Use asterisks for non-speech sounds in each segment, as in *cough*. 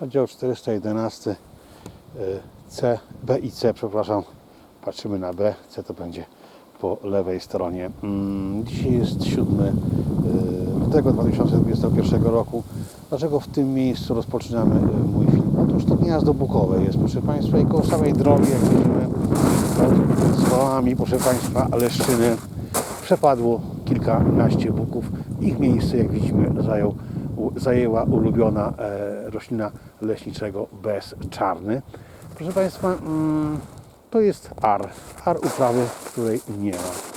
Oddział 411 y, C, B i C, przepraszam. Patrzymy na B, C to będzie po lewej stronie. Mm, Dzisiaj jest 7 y, lutego 2021 roku. Dlaczego w tym miejscu rozpoczynamy y, mój film? Otóż to gniazdo bukowe jest, proszę Państwa, i koło samej drogi, jak widzimy, pod skałami, proszę Państwa, Leszczyny, przepadło kilkanaście buków. Ich miejsce, jak widzimy, zajął, zajęła ulubiona e, roślina leśniczego bez czarny. Proszę Państwa, mm, to jest ar. Ar uprawy, której nie ma.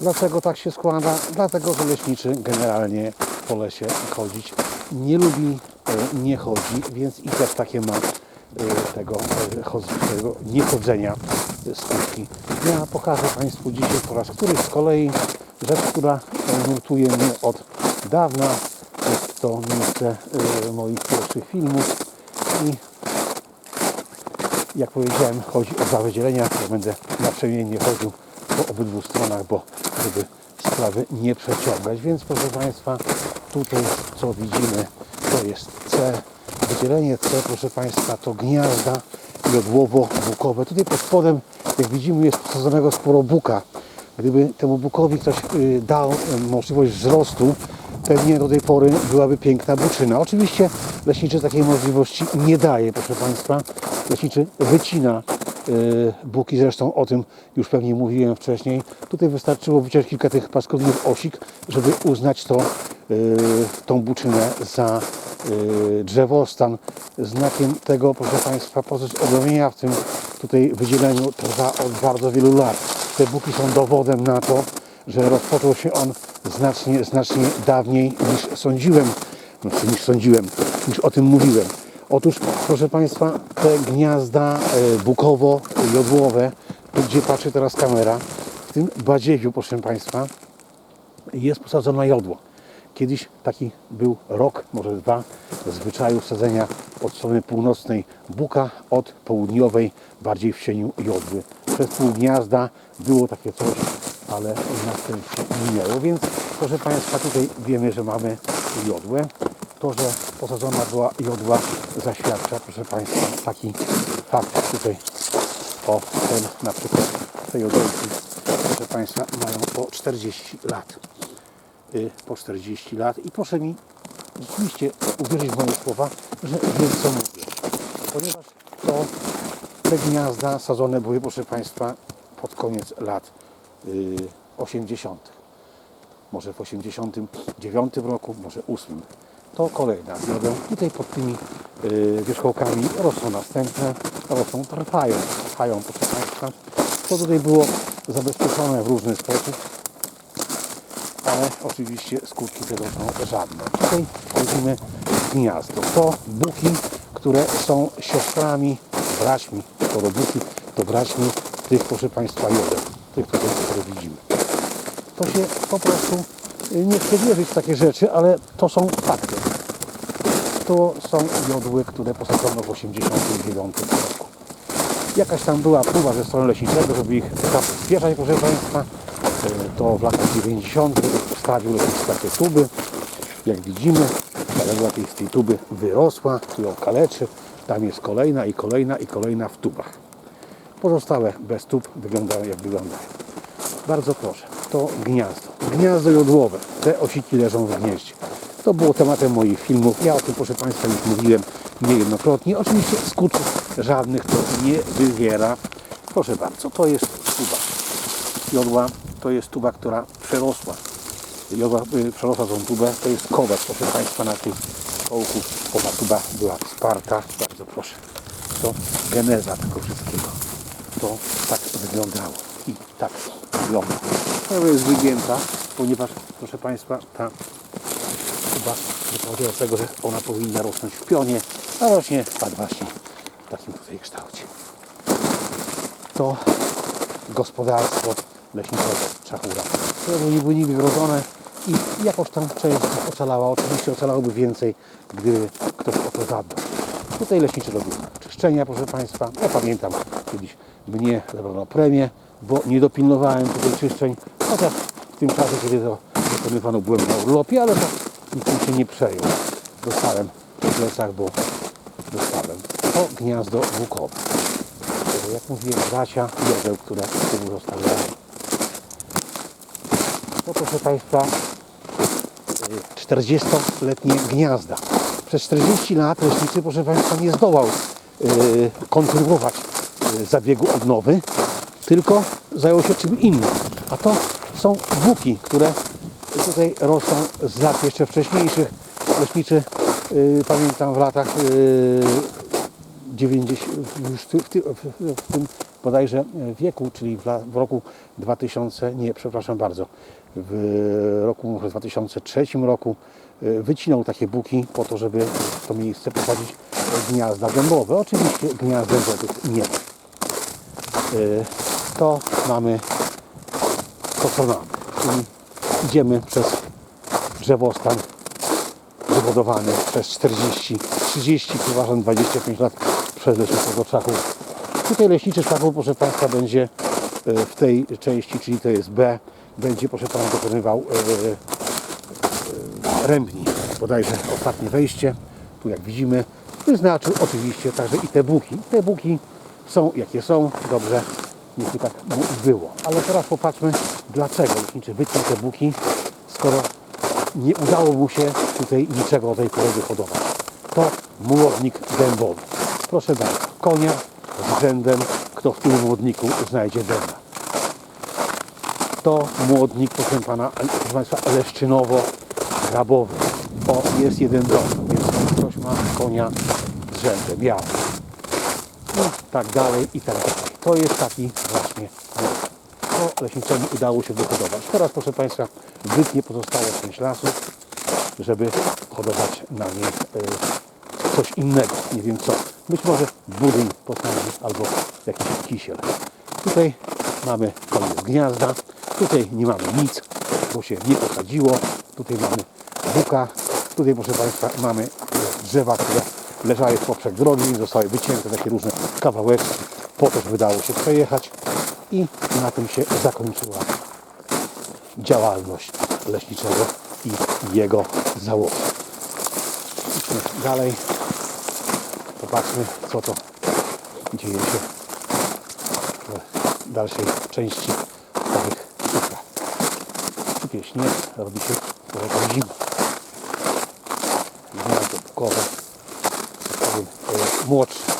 Dlaczego tak się składa? Dlatego, że leśniczy generalnie po lesie chodzić nie lubi, e, nie chodzi, więc i też takie ma e, tego, e, tego niechodzenia skutki. Ja pokażę Państwu dzisiaj po raz któryś z kolei rzecz, która nurtuje mnie od dawna. Jest to miejsce moich pierwszych filmów i jak powiedziałem, chodzi o dwa wydzielenia. Ja będę naprzemiennie chodził po obydwu stronach, bo żeby sprawy nie przeciągać. Więc proszę Państwa, tutaj co widzimy, to jest C. Wydzielenie C, proszę Państwa, to gniazda jodłowo-bukowe. Tutaj pod spodem, jak widzimy, jest posadzonego sporo buka. Gdyby temu bukowi ktoś y, dał y, możliwość wzrostu, pewnie do tej pory byłaby piękna buczyna. Oczywiście leśniczy takiej możliwości nie daje, proszę Państwa. Leśniczy wycina y, buki, zresztą o tym już pewnie mówiłem wcześniej. Tutaj wystarczyło wyciąć kilka tych paskudnych osik, żeby uznać to, y, tą buczynę za y, drzewostan. Znakiem tego, proszę Państwa, proces odrobienia w tym tutaj wydzieleniu trwa od bardzo wielu lat. Te buki są dowodem na to, że rozpoczął się on znacznie, znacznie dawniej niż sądziłem, znaczy niż sądziłem, niż o tym mówiłem. Otóż, proszę Państwa, te gniazda e, bukowo-jodłowe, tu gdzie patrzy teraz kamera, w tym badziewiu, proszę Państwa, jest posadzona jodło. Kiedyś taki był rok, może dwa, zwyczaju sadzenia od strony północnej buka, od południowej bardziej w sieniu jodły. Przez pół gniazda było takie coś, ale na szczęście minęło. Więc proszę Państwa, tutaj wiemy, że mamy jodłę. To, że posadzona była jodła zaświadcza, proszę Państwa, taki fakt tutaj. O, ten na przykład, te jodłki, proszę Państwa, mają po 40 lat y, po 40 lat i proszę mi rzeczywiście uwierzyć w moje słowa, że wiem co mówię. Ponieważ to te gniazda sadzone były, proszę Państwa, pod koniec lat 80. Może w 89 roku, może 8. To kolejna wiodę. Tutaj pod tymi y, wierzchołkami rosną następne, rosną, trwają, trwają, proszę Państwa. To tutaj było zabezpieczone w różny sposób ale oczywiście skutki tego są żadne. Tutaj widzimy gniazdo. To buki, które są siostrami, braćmi, to buki, to braćmi tych, proszę Państwa, jodem, tych tutaj, które widzimy. To się po prostu y, nie chce wierzyć w takie rzeczy, ale to są fakty. To są jodły, które posadzono w 89 roku. Jakaś tam była próba ze strony leśniczego, żeby ich zabezpieczać, proszę Państwa. E, To w latach 90. wstawił leśniczy takie tuby. Jak widzimy, zaległa tej- z tej tuby wyrosła, tu ją kaleczy. Tam jest kolejna i kolejna i kolejna w tubach. Pozostałe bez tub wyglądają jak wyglądają. Bardzo proszę, to gniazdo. Gniazdo jodłowe. Te osiki leżą w gnieździe. To było tematem moich filmów. Ja o tym, proszę Państwa, już mówiłem niejednokrotnie. Oczywiście skutków żadnych to nie wywiera. Proszę bardzo, to jest tuba. Jodła to jest tuba, która przerosła. Jodła y, przerosła tą tubę. To jest kowek, proszę Państwa, na tych kołku. Oba tuba była wsparta. Bardzo proszę. To geneza tego wszystkiego. To tak wyglądało. I tak wygląda. To jest wygięta, ponieważ, proszę Państwa, ta chyba tego, że ona powinna rosnąć w pionie, a rośnie tak właśnie w takim tutaj kształcie. To gospodarstwo leśniczego Czachura. To były niby wyrodzone i jakoś tam część ocalała. Oczywiście ocalałoby więcej, gdyby ktoś o to zadbał. Tutaj leśniczy robił czyszczenia, proszę Państwa. Ja pamiętam kiedyś mnie zabrano premię, bo nie dopilnowałem tutaj czyszczeń, chociaż w tym czasie, kiedy to wykonywano, byłem na urlopie, ale nikt mi się nie przejął. Dostałem po plecach, bo zestawem. To gniazdo bukowe. Jak mówiłem, bracia jodeł, które tu zostały razem. To proszę Państwa 40-letnie gniazda. Przez 40 lat leśniczy, proszę Państwa, nie zdołał y, kontynuować zabiegu odnowy, tylko zajął się czym innym. A to są buki, które tutaj rosną z lat jeszcze wcześniejszych. Leśniczy, y, pamiętam w latach y, 90, już w, ty- w, w, tym bodajże wieku, czyli w, la- w roku 2000, nie, przepraszam bardzo, w roku może 2003 roku wycinał takie buki po to, żeby w to miejsce posadzić gniazda dębowe. Oczywiście gniazd dębowych nie ma. Y, To mamy to, co mamy. Czyli idziemy przez drzewostan wybudowany przez 40, 30, przeważam 25 lat przez leśniczego czachu. Tutaj leśniczy czachu, proszę Państwa, będzie e, w tej części, czyli to jest B, będzie, proszę Pana, dokonywał e, rębni. Bodajże ostatnie wejście, tu jak widzimy, wyznaczył oczywiście także i te buki. Te buki są jakie są, dobrze, niech by tak było. Ale teraz popatrzmy, dlaczego leśniczy wyciął te buki, skoro nie udało mu się tutaj niczego o tej pory wyhodować. To młodnik dębowy. Proszę bardzo, konia z rzędem, kto w tym młodniku znajdzie dęba. To młodnik, proszę pana, proszę państwa, leszczynowo-grabowy. O, jest jeden dom, więc ktoś ma konia z rzędem, ja. Tak dalej, i tak dalej. To jest taki właśnie młodnik to leśniczemu udało się wyhodować. Teraz, proszę Państwa, wytnie pozostałe część lasu, żeby hodować na niej e, coś innego. Nie wiem co. Być może budyń posadzić albo jakiś kisiel. Tutaj mamy koniec gniazda. Tutaj nie mamy nic, bo się nie posadziło. Tutaj mamy buka. Tutaj, proszę Państwa, mamy drzewa, które leżały w poprzek drogi, zostały wycięte takie różne kawałeczki po to, żeby dało się przejechać i na tym się zakończyła działalność leśniczego i jego załogi. Idźmy dalej. Popatrzmy, co to dzieje się w dalszej części owych upraw. Sypie śnieg, robi się trochę zima. Gniazdo bukowe, powiem,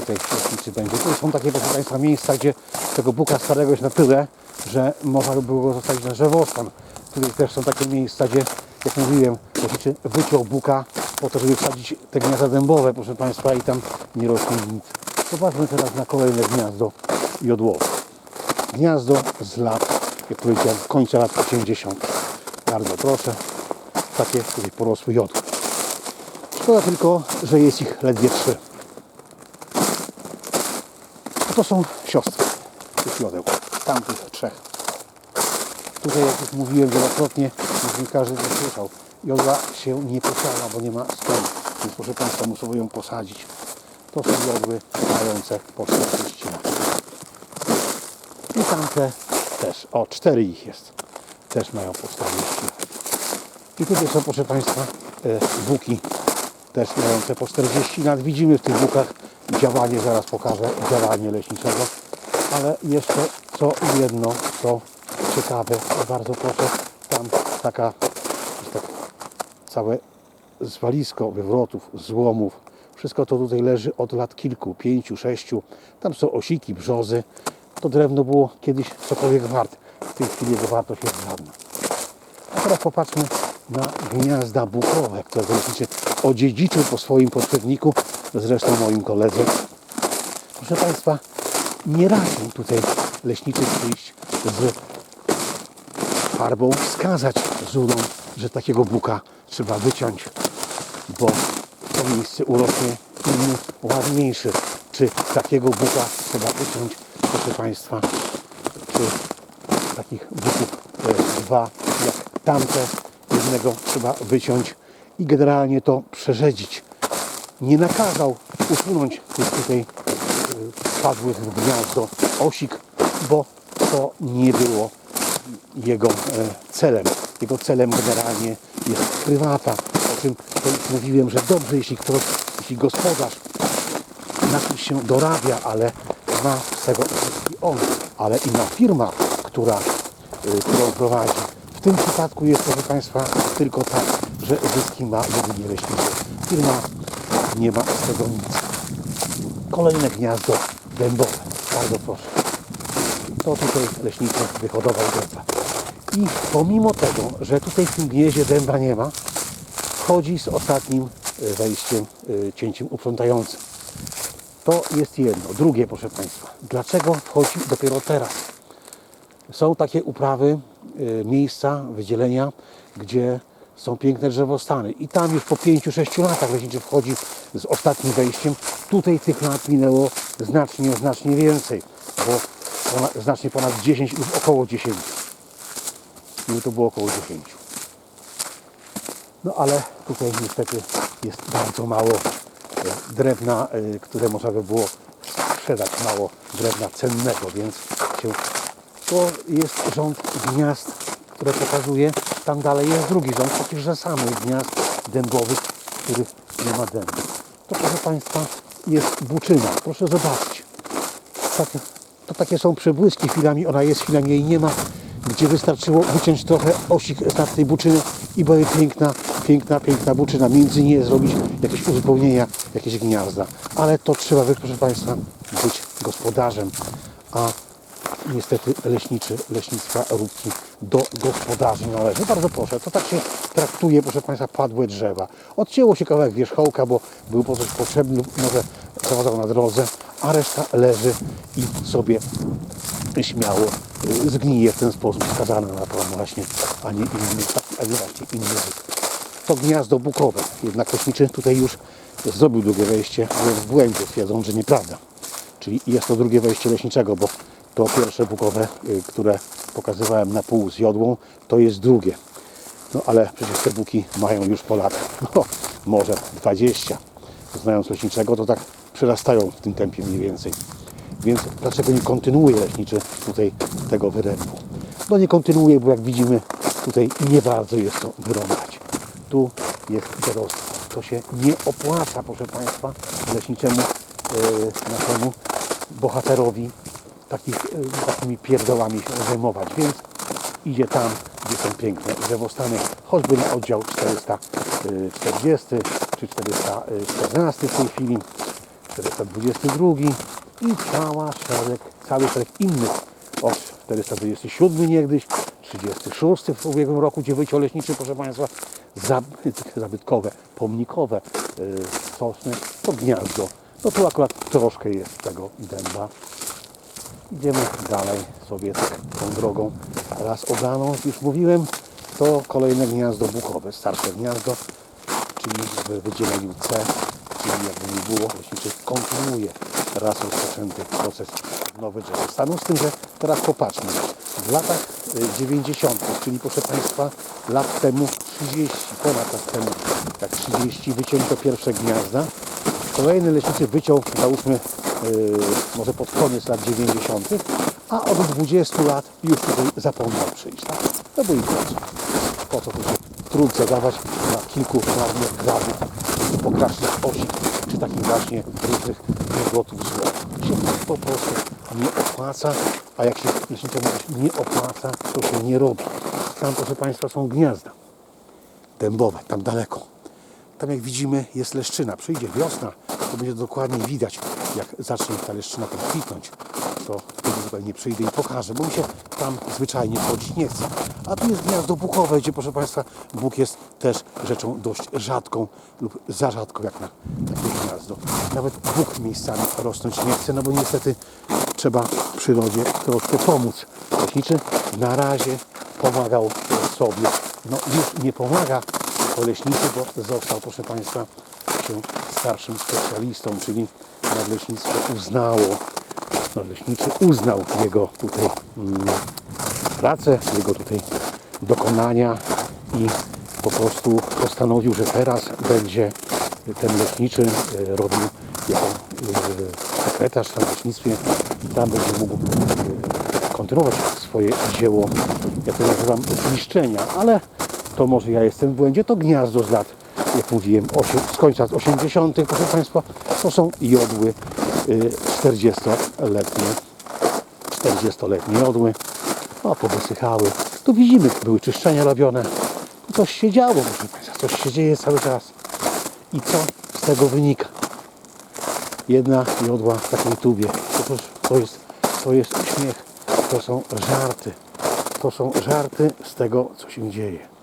tutaj leśniczy będzie. Tu są takie, proszę Państwa, miejsca, gdzie tego buka starego jest na tyle, że można by było zostawić na drzewostan. Tutaj też są takie miejsca, gdzie, jak mówiłem, leśniczy wyciął buka po to, żeby wsadzić te gniazda dębowe, proszę Państwa, i tam nie rośnie nic. Zobaczmy teraz na kolejne gniazdo jodłowe. Gniazdo z lat, jak powiedziałem, końca lat 80. Bardzo proszę. Takie, które porosły jodły. Szkoda tylko, że jest ich ledwie trzy. To są siostry tych jodeł, tamtych trzech. Tutaj, jak już mówiłem wielokrotnie, już nie każdy słyszał, jodła się nie posiada, bo nie ma skąd. Więc proszę Państwa, muszą ją posadzić. To są jodły mające po 40 lat. I tamte też, o, cztery ich jest, też mają po 40 lat. I tutaj są, proszę Państwa, e, buki też mające po 40 lat. Widzimy w tych bukach działanie, zaraz pokażę, działanie leśniczego. Ale jeszcze co jedno, co ciekawe, bardzo proszę, tam taka, tak, całe zwalisko wywrotów, złomów. Wszystko to tutaj leży od lat kilku, pięciu, sześciu. Tam są osiki, brzozy. To drewno było kiedyś cokolwiek warte. W tej chwili jego wartość jest żadna. A teraz popatrzmy na gniazda bukowe, które leśniczy odziedziczył po swoim poprzedniku, zresztą moim koledze. Proszę Państwa, nie radzą tutaj leśniczy przyjść z farbą, wskazać Żulom, że takiego buka trzeba wyciąć, bo to miejsce urośnie inny, ładniejszy. Czy takiego buka trzeba wyciąć, proszę Państwa, czy takich buków dwa jak tamte. Jednego trzeba wyciąć i generalnie to przerzedzić. Nie nakazał usunąć tych tutaj e, wpadłych w gniazdo osik, bo to nie było jego e, celem. Jego celem generalnie jest prywata. O czym mówiłem, że dobrze, jeśli ktoś jeśli gospodarz na czymś się dorabia, ale ma z tego zyski on, ale inna firma, która, y, którą prowadzi. W tym przypadku jest, proszę Państwa, tylko tak, że zyski ma jedynie leśniczy. Firma nie ma z tego nic. Kolejne gniazdo dębowe. Bardzo proszę. To tutaj leśniczy wyhodował dęba. I pomimo tego, że tutaj w tym gnieździe dęba nie ma, wchodzi z ostatnim y, wejściem, y, cięciem uprzątającym. To jest jedno. Drugie, proszę Państwa. Dlaczego wchodzi dopiero teraz? Są takie uprawy, y, miejsca, wydzielenia, gdzie są piękne drzewostany. I tam już po 5-6 latach leśniczy wchodzi z ostatnim wejściem. Tutaj tych lat minęło znacznie, znacznie więcej, bo ponad, znacznie ponad 10 lub około 10. I to było około 10. No ale tutaj niestety jest bardzo mało e, drewna, e, które można by było sprzedać, mało drewna cennego, więc się... to jest rząd gniazd, które pokazuje, tam dalej jest drugi rząd, takich że samych gniazd dębowych, w których nie ma dębu. To proszę Państwa jest buczyna, proszę zobaczyć. Takie, to takie są przebłyski chwilami, ona jest, chwilami jej nie ma, gdzie wystarczyło wyciąć trochę osik z tej buczyny i była piękna, piękna, piękna buczyna. Między nie zrobić jakieś uzupełnienia, jakieś gniazda. Ale to trzeba, by, proszę Państwa, być gospodarzem, a niestety leśniczy, leśnictwa róbki do gospodarzy należy. Bardzo proszę, to tak się traktuje, proszę Państwa, padłe drzewa. Odcięło się kawałek wierzchołka, bo był po coś potrzebny, może zawadzał na drodze, a reszta leży i sobie śmiało zgnije w ten sposób skazana na to właśnie, a nie inny, a nie właśnie inny. To gniazdo bukowe, jednak leśniczy tutaj już zrobił drugie wejście, ale w błędzie twierdzą, że nieprawda. Czyli jest to drugie wejście leśniczego, bo to pierwsze bukowe, y, które pokazywałem na pół z jodłą, to jest drugie. No ale przecież te buki mają już po latach, *laughs* no może 20. Znając leśniczego, to tak przerastają w tym tempie mniej więcej. Więc dlaczego nie kontynuuje leśniczy tutaj tego wyrębu? No nie kontynuuje, bo jak widzimy tutaj nie bardzo jest to wyrąbać. Tu jest dziadostwo. To się nie opłaca, proszę Państwa, leśniczemu yy, naszemu bohaterowi takich, yy, takimi pierdołami się zajmować. Więc idzie tam, gdzie są piękne drzewostany, choćby na oddział 440 czy 414 w tej chwili, 422 i cała szereg, cały szereg innych od 427 niegdyś, 36 w ubiegłym roku, gdzie wyciął leśniczy, proszę Państwa, zabyt, zabytkowe, pomnikowe sosny, to gniazdo. No tu akurat troszkę jest tego dęba. Idziemy dalej sobie tak tą drogą raz obraną, już mówiłem, to kolejne gniazdo bukowe, starsze gniazdo, czyli w wydzieleniu C, czyli jakby nie było, leśniczy kontynuuje raz rozpoczęty proces nowy drzewostanu, z tym, że teraz popatrzmy, w latach y, 90., czyli proszę Państwa, lat temu 30, ponad lat temu, jak 30 wycięto pierwsze gniazda, kolejny leśniczy wyciął, załóżmy, może pod koniec lat 90., a od 20 lat już tutaj zapomniał przyjść. Tak? No bo i po co? Po co tu się trud zadawać na kilku ładnych gradów, pokracznych osi, czy takich właśnie różnych gotów złota. Się po prostu nie opłaca, a jak się leśniczemu nie opłaca, to się nie robi. Tam, proszę Państwa, są gniazda dębowe, tam daleko. Tam jak widzimy jest leszczyna. Przyjdzie wiosna, to będzie dokładnie widać, jak zacznie ta leszczyna tam kwitnąć. To wtedy tutaj nie przyjdę i pokażę, bo mi się tam zwyczajnie chodzić nie chce. A tu jest gniazdo bukowe, gdzie proszę Państwa, Bóg jest też rzeczą dość rzadką lub za rzadką jak na takie gniazdo. Nawet Bóg miejscami rosnąć nie chce, no bo niestety trzeba przyrodzie troszkę pomóc. Leśniczy na razie pomagał sobie. No już nie pomaga jako leśniczy, bo został, proszę Państwa, się starszym specjalistą, czyli nadleśnictwo uznało, nadleśniczy uznał jego tutaj mm, pracę, jego tutaj dokonania i po prostu postanowił, że teraz będzie ten leśniczy e, robił jako e, sekretarz w leśnictwie i tam będzie mógł e, kontynuować swoje dzieło, ja to nazywam zniszczenia, ale to może ja jestem w błędzie, to gniazdo z lat jak mówiłem, z końca lat 80., proszę Państwa, to są jodły y, 40-letnie. 40-letnie jodły. O, powysychały. Tu widzimy, były czyszczenia robione. Coś się działo, proszę Państwa, coś się dzieje cały czas. I co z tego wynika? Jedna jodła w takiej tubie. To, to, to, jest, to jest śmiech. To są żarty. To są żarty z tego, co się dzieje.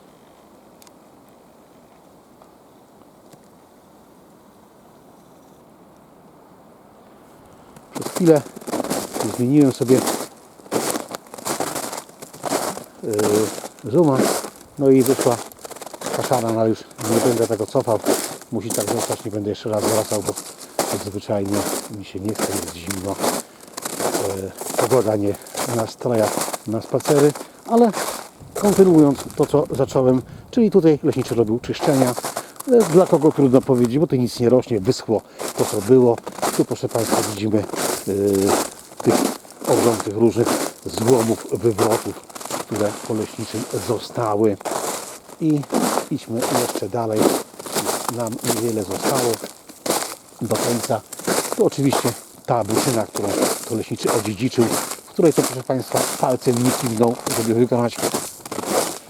Chwilę zmieniłem sobie yy, zooma, no i wyszła kaszana, no już nie będę tego cofał. Musi tak zostać, nie będę jeszcze raz wracał, bo zwyczajnie mi się nie chce, jest zimno. Yy, pogoda nie nastraja na spacery, ale kontynuując to, co zacząłem, czyli tutaj leśniczy robił czyszczenia. E, Dla kogo trudno powiedzieć, bo tu nic nie rośnie, wyschło to, co było. Tu, proszę Państwa, widzimy tych ogrom tych różnych złomów, wywrotów, które po leśniczym zostały. I idźmy jeszcze dalej. Nam niewiele zostało do końca. To oczywiście ta buszyna, którą to leśniczy odziedziczył, w której to, proszę Państwa, palcem nie kiwnął, żeby wykonać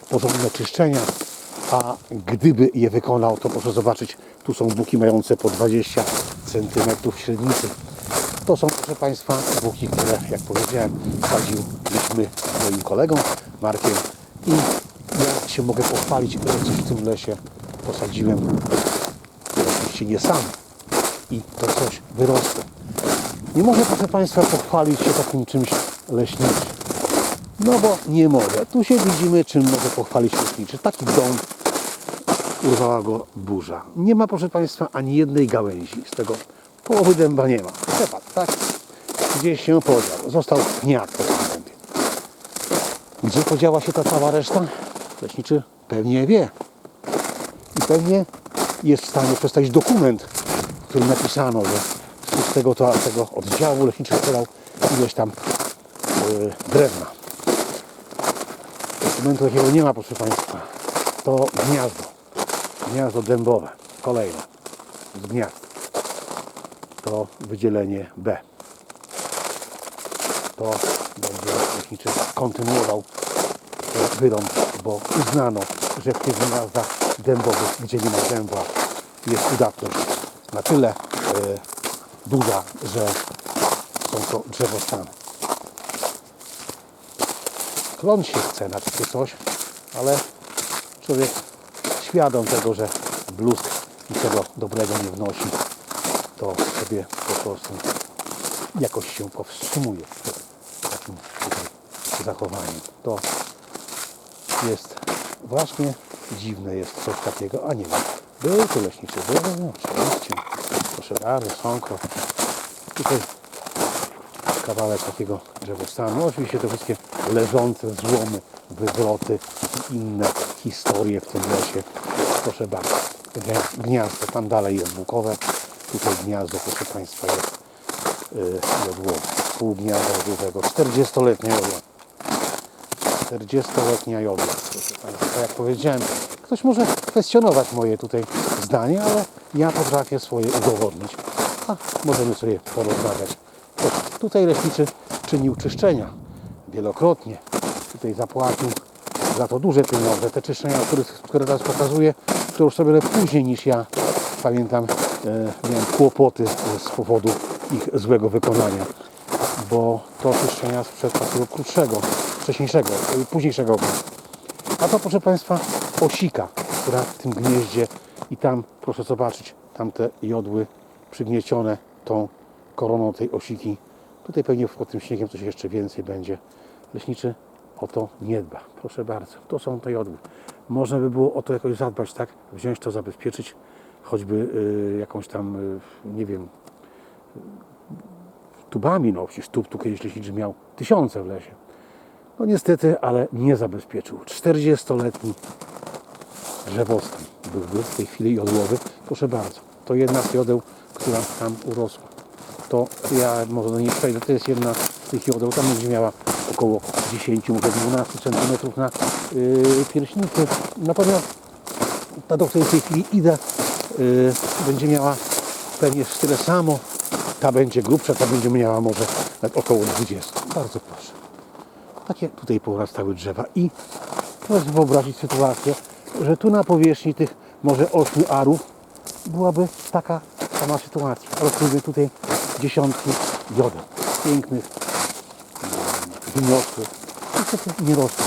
porządne czyszczenia. A gdyby je wykonał, to proszę zobaczyć, tu są buki mające po 20 cm średnicy. Proszę Państwa, buki, które, jak powiedziałem, sadziłbyśmy moim kolegą Markiem i ja się mogę pochwalić, że coś w tym lesie posadziłem. Oczywiście nie sam. I to coś wyrosło. Nie mogę, proszę Państwa, pochwalić się takim czymś leśniczym. No bo nie mogę. Tu się widzimy, czym mogę pochwalić leśniczy. Taki dom urwała go burza. Nie ma, proszę Państwa, ani jednej gałęzi. Z tego połowy dęba nie ma. Przepadł, tak? Gdzieś się podział. Został pniak po tym dębie. Gdzie podziała się ta cała reszta? Leśniczy pewnie wie. I pewnie jest w stanie przedstawić dokument, w którym napisano, że z tego, to, tego oddziału leśniczy sprzedał ileś tam yy, drewna. Dokumentu takiego nie ma, proszę Państwa. To gniazdo. Gniazdo dębowe. Kolejne. Z gniazd. To wydzielenie B. To będzie leśniczy kontynuował e, wyrąb, bo uznano, że w tych gniazdach dębowych, gdzie nie ma dęba, jest udatność na tyle e, duża, że są to drzewostany. Kląć się chce na takie coś, ale człowiek świadom tego, że bluzk niczego dobrego nie wnosi, to sobie po prostu jakoś się powstrzymuje zachowaniem. To jest właśnie dziwne jest coś takiego, a nie wiem. Był tu leśniczy, był, no, oczywiście. Bardzo, sąkro. Tutaj kawałek takiego drzewostanu. Oczywiście te wszystkie leżące złomy, wywroty i inne historie w tym lesie. Proszę bardzo. Gnia- Gniazdo tam dalej jest bukowe. Tutaj gniazdo, proszę Państwa, jest yy, jodłowe. Pół gniazda jodłowego. 40-letnia jodła. 40-letnia jodła. Proszę Państwa, jak powiedziałem, ktoś może kwestionować moje tutaj zdanie, ale ja potrafię swoje udowodnić. A możemy sobie porozmawiać. Tutaj leśniczy czynił czyszczenia wielokrotnie. Tutaj zapłacił za to duże pieniądze. Te czyszczenia, które, które teraz pokazuję, to już sobie później niż ja pamiętam, e, miałem kłopoty z powodu ich złego wykonania. Bo to czyszczenia sprzed takiego krótszego, wcześniejszego, e, późniejszego okresu. A to proszę Państwa osika, która w tym gnieździe i tam proszę zobaczyć, tamte jodły przygniecione tą koroną tej osiki. Tutaj pewnie pod tym śniegiem coś jeszcze więcej będzie. Leśniczy o to nie dba. Proszę bardzo, to są te jodły. Można by było o to jakoś zadbać, tak? Wziąć to, zabezpieczyć, choćby y, jakąś tam, y, nie wiem, tubami, no przecież tub tu kiedyś leśniczy miał tysiące w lesie. No niestety, ale nie zabezpieczył. 40-letni drzewostan byłby w tej chwili jodłowy. Proszę bardzo, to jedna z jodeł, która tam urosła. To ja może do niej przejdę, to jest jedna z tych jodeł, tam będzie miała około 10, może 12 cm na yy, pierśnicy. Natomiast ta, do której w tej chwili idę, yy, będzie miała pewnie tyle samo. Ta będzie grubsza, ta będzie miała może około 20. Bardzo proszę. Takie tutaj porastały drzewa i sobie wyobrazić sytuację, że tu na powierzchni tych może 8 arów byłaby taka sama sytuacja. Rosłyby tutaj dziesiątki jodem. Pięknych wyniosły. Niestety nie rosną.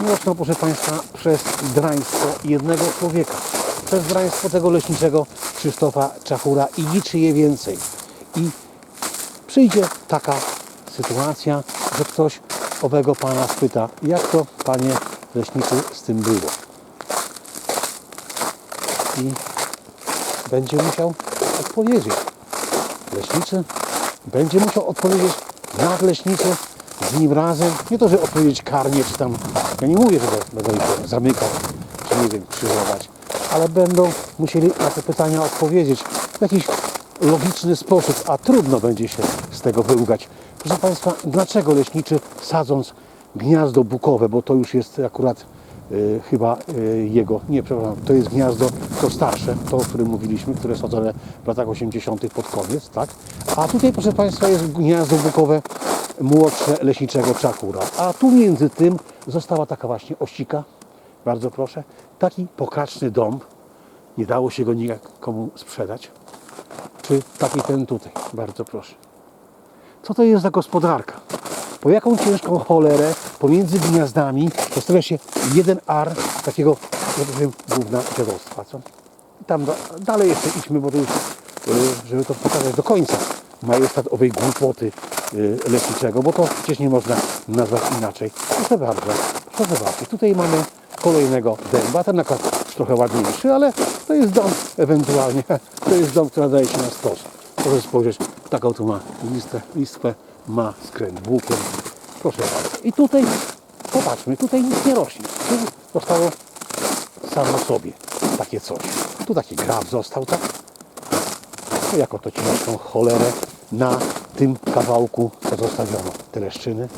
Nie rosną, proszę Państwa, przez draństwo jednego człowieka. Przez draństwo tego leśniczego Krzysztofa Czachura i niczyje więcej. I przyjdzie taka sytuacja, że ktoś owego pana spyta, jak to, panie leśniku, z tym było. I będzie musiał odpowiedzieć. Leśniczy będzie musiał odpowiedzieć nadleśniczy z nim razem. Nie to, że odpowiedzieć karnie, czy tam, ja nie mówię, że będą ich zamykać, czy nie wiem, krzyżować, ale będą musieli na te pytania odpowiedzieć w jakiś logiczny sposób, a trudno będzie się z tego wyłgać. Proszę Państwa, dlaczego leśniczy sadząc gniazdo bukowe, bo to już jest akurat y, chyba y, jego, nie przepraszam, to jest gniazdo, to starsze, to o którym mówiliśmy, które sadzone w latach 80. pod koniec, tak? A tutaj, proszę Państwa, jest gniazdo bukowe młodsze leśniczego czakura. A tu między tym została taka właśnie ościka, bardzo proszę, taki pokraczny dom, nie dało się go nikomu sprzedać, czy taki ten tutaj, bardzo proszę. Co to jest za gospodarka? Po jaką ciężką cholerę pomiędzy gniazdami zostawia się jeden ar takiego, ja powiem, gówna dziadostwa, co? Tam da, dalej jeszcze idźmy, bo to już, y, żeby to pokazać do końca, majestat owej głupoty y, leśniczego, bo to przecież nie można nazwać inaczej. Proszę bardzo, proszę bardzo. Tutaj mamy kolejnego dęba, ten akurat trochę ładniejszy, ale to jest dom ewentualnie, *laughs* to jest dom, który nadaje się na stos. Proszę spojrzeć, taką tu ma listwę, listwę ma skręt bukiem. Proszę bardzo. I tutaj, popatrzmy, tutaj nic nie rośnie. Tu zostało samo sobie takie coś. Tu taki grab został, tak? No jako to ciężką cholerę na tym kawałku, co zostawiono. Te leszczyny.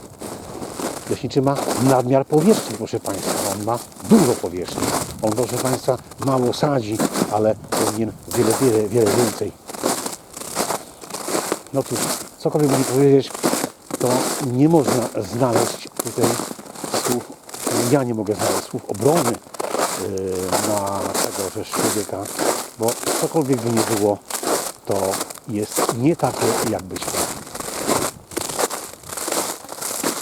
Leśniczy ma nadmiar powierzchni, proszę Państwa. On ma dużo powierzchni. On, proszę Państwa, mało sadzi, ale powinien wiele, wiele, wiele więcej no cóż, cokolwiek nie powiedzieć, to nie można znaleźć tutaj słów, ja nie mogę znaleźć słów obrony yy, na tego rzecz człowieka, bo cokolwiek by nie było, to jest nie takie, jak być.